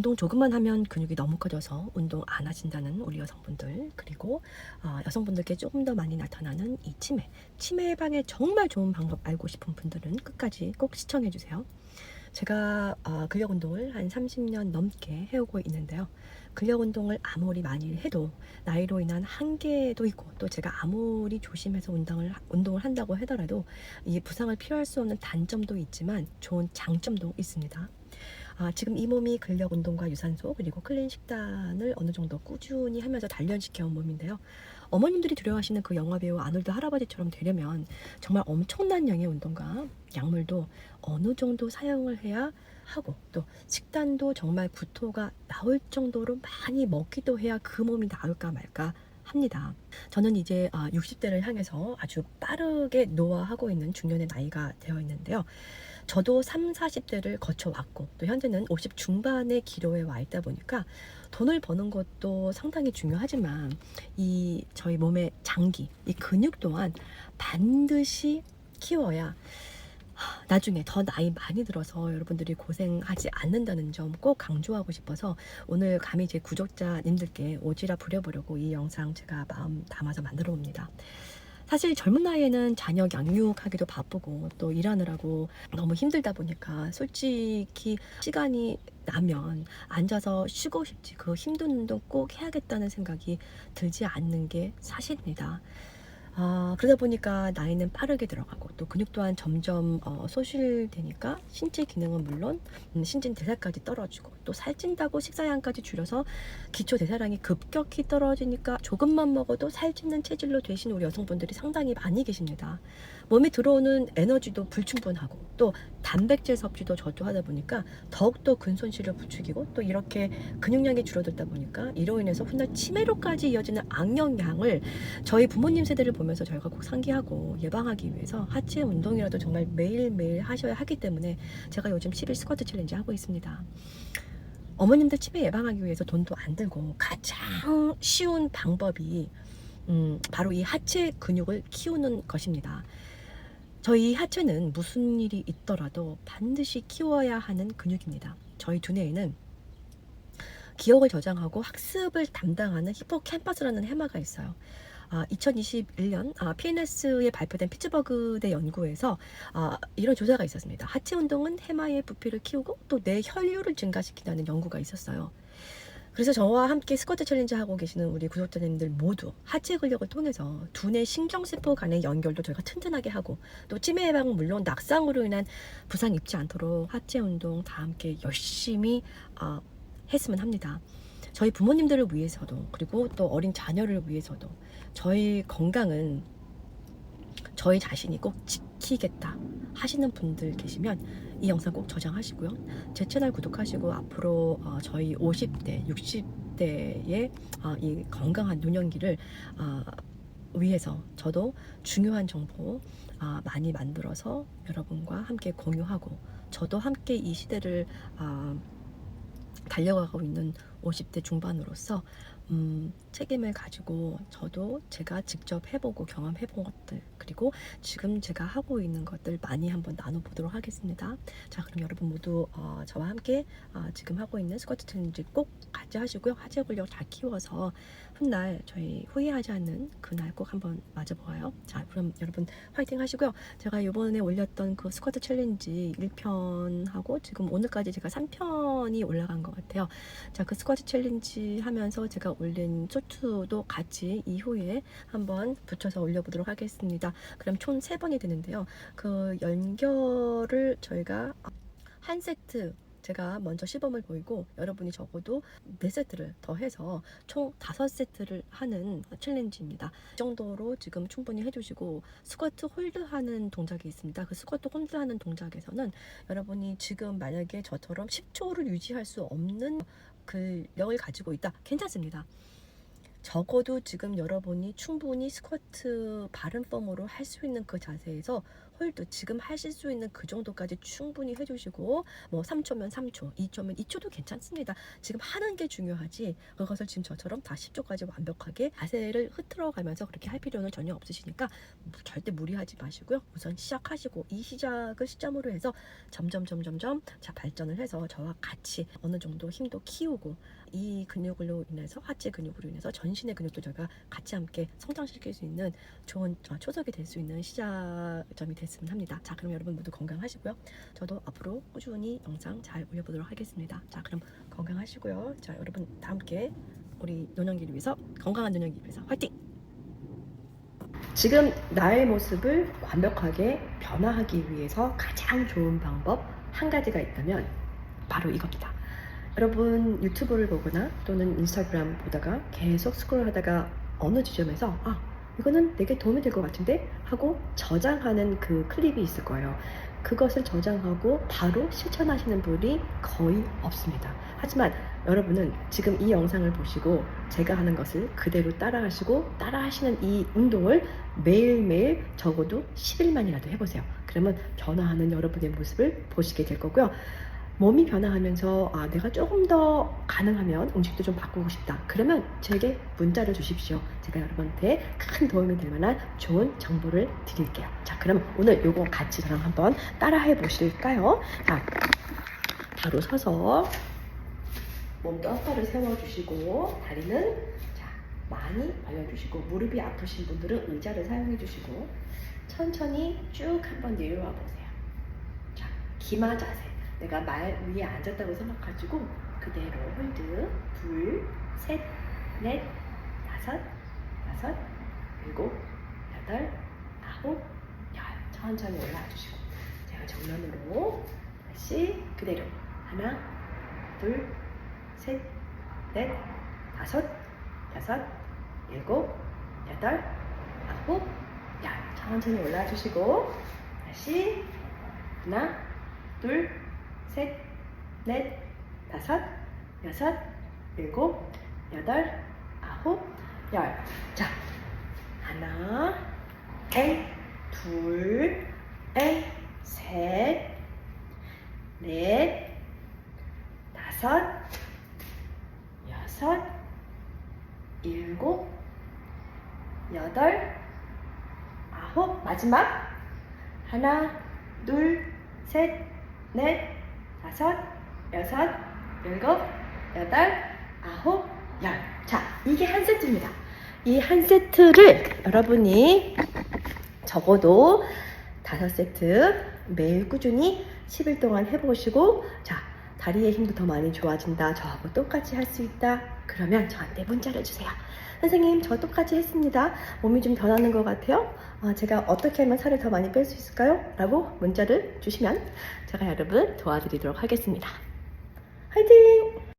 운동 조금만 하면 근육이 너무 커져서 운동 안 하신다는 우리 여성분들 그리고 어, 여성분들께 조금 더 많이 나타나는 이 치매 치매 예방에 정말 좋은 방법 알고 싶은 분들은 끝까지 꼭 시청해 주세요. 제가 어, 근력 운동을 한 30년 넘게 해오고 있는데요. 근력 운동을 아무리 많이 해도 나이로 인한 한계도 있고 또 제가 아무리 조심해서 운동을 운동을 한다고 하더라도 이 부상을 피할 수 없는 단점도 있지만 좋은 장점도 있습니다. 아, 지금 이 몸이 근력 운동과 유산소 그리고 클린 식단을 어느 정도 꾸준히 하면서 단련시켜 온 몸인데요. 어머님들이 두려워하시는 그 영화 배우 아놀드 할아버지처럼 되려면 정말 엄청난 양의 운동과 약물도 어느 정도 사용을 해야 하고 또 식단도 정말 구토가 나올 정도로 많이 먹기도 해야 그 몸이 나을까 말까 합니다. 저는 이제 60대를 향해서 아주 빠르게 노화하고 있는 중년의 나이가 되어 있는데요. 저도 3, 40대를 거쳐왔고 또 현재는 50 중반의 기로에 와 있다 보니까 돈을 버는 것도 상당히 중요하지만 이 저희 몸의 장기, 이 근육 또한 반드시 키워야 하, 나중에 더 나이 많이 들어서 여러분들이 고생하지 않는다는 점 꼭 강조하고 싶어서 오늘 감히 제 구독자님들께 오지랖 부려보려고 이 영상 제가 마음 담아서 만들어 봅니다. 사실 젊은 나이에는 자녀 양육하기도 바쁘고 또 일하느라고 너무 힘들다 보니까 솔직히 시간이 나면 앉아서 쉬고 싶지 그 힘든 운동 꼭 해야겠다는 생각이 들지 않는 게 사실입니다. 아, 그러다 보니까 나이는 빠르게 들어가고 또 근육 또한 점점 어, 소실되니까 신체 기능은 물론 음, 신진 대사까지 떨어지고 또 살찐다고 식사량까지 줄여서 기초 대사량이 급격히 떨어지니까 조금만 먹어도 살찌는 체질로 되신 우리 여성분들이 상당히 많이 계십니다. 몸에 들어오는 에너지도 불충분하고 또 단백질 섭취도 저조하다 보니까 더욱더 근손실을 부추기고 또 이렇게 근육량이 줄어들다 보니까 이로 인해서 훗날 치매로까지 이어지는 악영향을 저희 부모님 세대를 보면서 저희가 꼭 상기하고 예방하기 위해서 하체 운동이라도 정말 매일매일 하셔야 하기 때문에 제가 요즘 10일 스쿼트 챌린지 하고 있습니다. 어머님들 치매 예방하기 위해서 돈도 안 들고 가장 쉬운 방법이 음, 바로 이 하체 근육을 키우는 것입니다. 저희 하체는 무슨 일이 있더라도 반드시 키워야 하는 근육입니다. 저희 두뇌에는 기억을 저장하고 학습을 담당하는 히포캠퍼스라는 해마가 있어요. 아, 2021년 아, PNS에 발표된 피츠버그대 연구에서 아, 이런 조사가 있었습니다. 하체 운동은 해마의 부피를 키우고 또 뇌 혈류를 증가시킨다는 연구가 있었어요. 그래서 저와 함께 스쿼트 챌린지 하고 계시는 우리 구독자님들 모두 하체 근력을 통해서 두뇌 신경세포 간의 연결도 저희가 튼튼하게 하고 또 치매 예방은 물론 낙상으로 인한 부상 입지 않도록 하체 운동 다 함께 열심히 어, 했으면 합니다. 저희 부모님들을 위해서도 그리고 또 어린 자녀를 위해서도 저희 건강은 저희 자신이 꼭 지키겠다 하시는 분들 계시면 이 영상 꼭 저장하시고요. 제 채널 구독하시고 앞으로 어, 저희 50대, 60대의 어, 이 건강한 노년기를 어, 위해서 저도 중요한 정보 아, 많이 만들어서 여러분과 함께 공유하고 저도 함께 이 시대를 아, 달려가고 있는 50대 중반으로서 음, 책임을 가지고 저도 제가 직접 해보고 경험해본 것들 그리고 지금 제가 하고 있는 것들 많이 한번 나눠보도록 하겠습니다. 자 그럼 여러분 모두 어, 저와 함께 어, 지금 하고 있는 스쿼트 챌린지 꼭 같이 하시고요. 하체 근력 잘 키워서 훗날 저희 후회하지 않는 그날 꼭 한번 맞아보아요. 자 그럼 여러분 화이팅 하시고요. 제가 이번에 올렸던 그 스쿼트 챌린지 1편하고 지금 오늘까지 제가 3편 이 올라간 것 같아요. 자 그 스쿼트 챌린지 하면서 제가 올린 쇼트도 같이 이후에 한번 붙여서 올려보도록 하겠습니다. 그럼 총 3번이 되는데요. 그 연결을 저희가 한 세트 제가 먼저 시범을 보이고 여러분이 적어도 4세트를 더해서 총 5세트를 하는 챌린지입니다. 이 정도로 지금 충분히 해주시고 스쿼트 홀드하는 동작이 있습니다. 그 스쿼트 홀드하는 동작에서는 여러분이 지금 만약에 저처럼 10초를 유지할 수 없는 근력을 가지고 있다. 괜찮습니다. 적어도 지금 여러분이 충분히 스쿼트 바른 펌으로 할 수 있는 그 자세에서 홀드 지금 하실 수 있는 그 정도까지 충분히 해주시고 뭐 3초면 3초, 2초면 2초도 괜찮습니다. 지금 하는 게 중요하지 그것을 지금 저처럼 다 10초까지 완벽하게 자세를 흐트러가면서 그렇게 할 필요는 전혀 없으시니까 절대 무리하지 마시고요. 우선 시작하시고 이 시작을 시점으로 해서 점점 점점점 자 발전을 해서 저와 같이 어느 정도 힘도 키우고 이 근육으로 인해서 하체 근육으로 인해서 전신의 근육도 저희가 같이 함께 성장시킬 수 있는 좋은 어, 초석이 될 수 있는 시작점이 됐 으면 합니다. 자 그럼 여러분 모두 건강하시고요. 저도 앞으로 꾸준히 영상 잘 올려보도록 하겠습니다. 자 그럼 건강하시고요. 자 여러분 다 함께 우리 노년기를 위해서 건강한 노년기를 위해서 화이팅! 지금 나의 모습을 완벽하게 변화하기 위해서 가장 좋은 방법 한 가지가 있다면 바로 이겁니다. 여러분 유튜브를 보거나 또는 인스타그램 보다가 계속 스크롤 하다가 어느 지점에서 아 이거는 내게 도움이 될 것 같은데 하고 저장하는 그 클립이 있을 거예요. 그것을 저장하고 바로 실천하시는 분이 거의 없습니다. 하지만 여러분은 지금 이 영상을 보시고 제가 하는 것을 그대로 따라하시고 따라하시는 이 운동을 매일매일 적어도 10일만이라도 해보세요. 그러면 변화하는 여러분의 모습을 보시게 될 거고요. 몸이 변화하면서 아, 내가 조금 더 가능하면 음식도 좀 바꾸고 싶다. 그러면 제게 문자를 주십시오. 제가 여러분한테 큰 도움이 될 만한 좋은 정보를 드릴게요. 자, 그럼 오늘 요거 같이 저랑 한번 따라해 보실까요? 자, 바로 서서 몸 똑바로 세워주시고 다리는 자, 많이 벌려주시고 무릎이 아프신 분들은 의자를 사용해 주시고 천천히 쭉 한번 내려와 보세요. 자, 기마 자세. 내가 말 위에 앉았다고 생각하시고 그대로 홀드. 둘, 셋, 넷, 다섯, 여섯, 일곱, 여덟, 아홉, 열. 천천히 올라와 주시고. 제가 정면으로 다시 그대로. 하나, 둘, 셋, 넷, 다섯, 여섯, 일곱, 여덟, 아홉, 열. 천천히 올라와 주시고. 다시. 하나, 둘, 셋, 넷, 다섯, 여섯, 일곱, 여덟, 아홉, 열. 자, 하나, 에, 둘, 에, 셋, 넷, 다섯, 여섯, 일곱, 여덟, 아홉, 마지막. 하나, 둘, 셋, 넷, 다섯, 여섯, 일곱, 여덟, 아홉, 열. 자, 이게 한 세트입니다. 이 한 세트를 여러분이 적어도 다섯 세트 매일 꾸준히 10일 동안 해보시고, 자, 다리의 힘도 더 많이 좋아진다. 저하고 똑같이 할 수 있다. 그러면 저한테 문자를 주세요. 선생님, 저 똑같이 했습니다. 몸이 좀 변하는 것 같아요. 아, 제가 어떻게 하면 살을 더 많이 뺄 수 있을까요? 라고 문자를 주시면 제가 여러분 도와드리도록 하겠습니다. 화이팅!